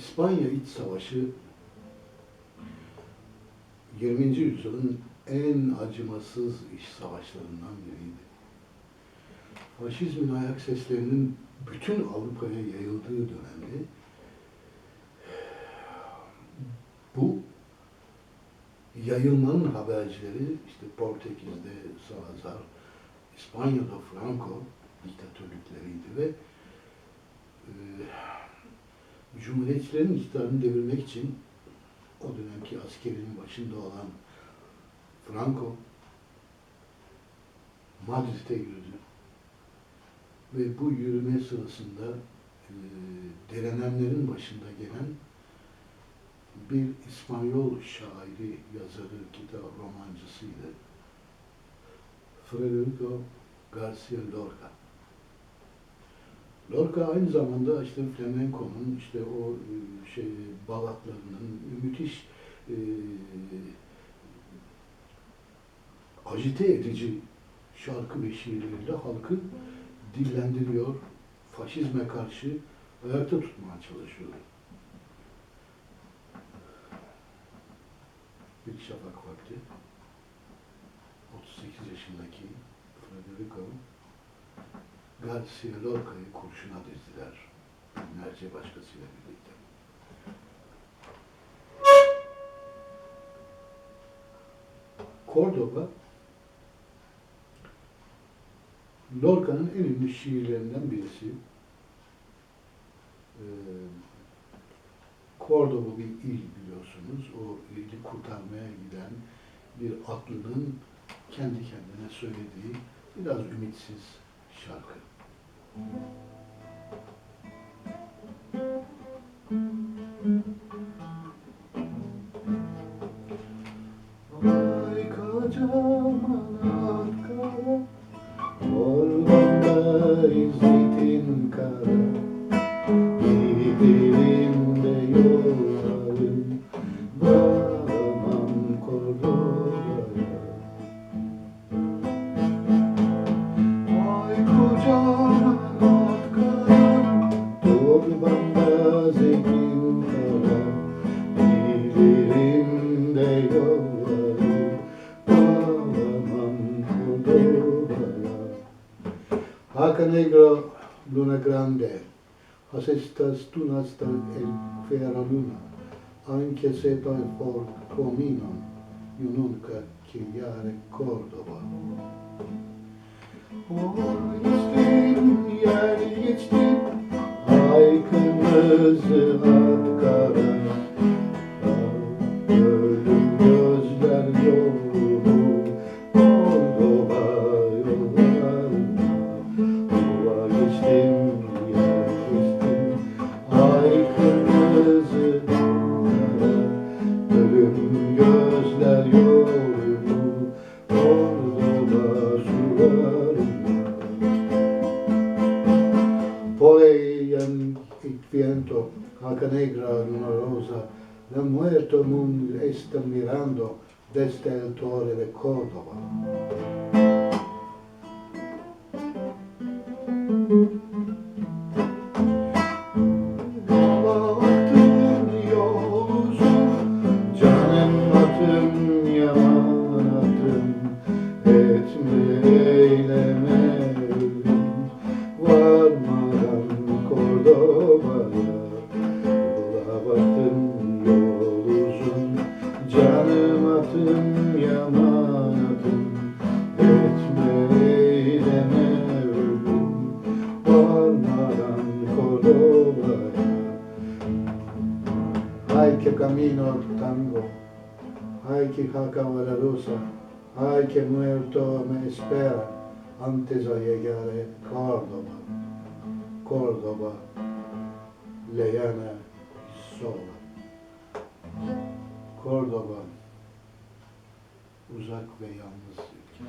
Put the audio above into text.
İspanya İç Savaşı 20. yüzyılın en acımasız iş savaşlarından biriydi. Faşizmin ayak seslerinin bütün Avrupa'ya yayıldığı dönemde bu yayılmanın habercileri işte Portekiz'de Salazar, İspanya'da Franco diktatörlükleriydi ve e, Cumhuriyetçilerin iktidarını devirmek için o dönemki askerinin başında olan Franco Madrid'e yürüdü. Ve bu yürüme sırasında e, direnenlerin başında gelen bir İspanyol şairi, yazarı, kitap romancısıydı. Federico Garcia Lorca. Lorca aynı zamanda işte flamenco'nun işte o e, şey balatlarının müthiş e, agite edici şarkı ve şiirleriyle halkı dillendiriyor, faşizme karşı ayakta tutmaya çalışıyor. Bir şafak vakti 38 yaşındaki Federico Garcia Lorca'yı kurşuna dizdiler. Binlerce başkasıyla birlikte. Cordoba Lorca'nın en ünlü şiirlerinden birisi. Ee, bir il biliyorsunuz. O ili kurtarmaya giden bir atlının kendi kendine söylediği biraz ümitsiz şarkı. Ay kocaman Ankara, ormanda zeytin kara, Yollarım, varamam Kordoba'ya. Haca negro, luna grande, has estas tunas tan en fera luna, anche se poi for comino, io nunca chiare Cordoba. O geçtim, yer geçtim, ay Poi ehm, il pianto alca negra di una rosa, la muerta non sta mirando desde il torre de Cordova. etme Ay que camino al tango, ay que jaca valerosa, ay que muerto me espera antes de llegar a Córdoba. Córdoba, lejana y sola. Córdoba, uzak ve yalnız ülke.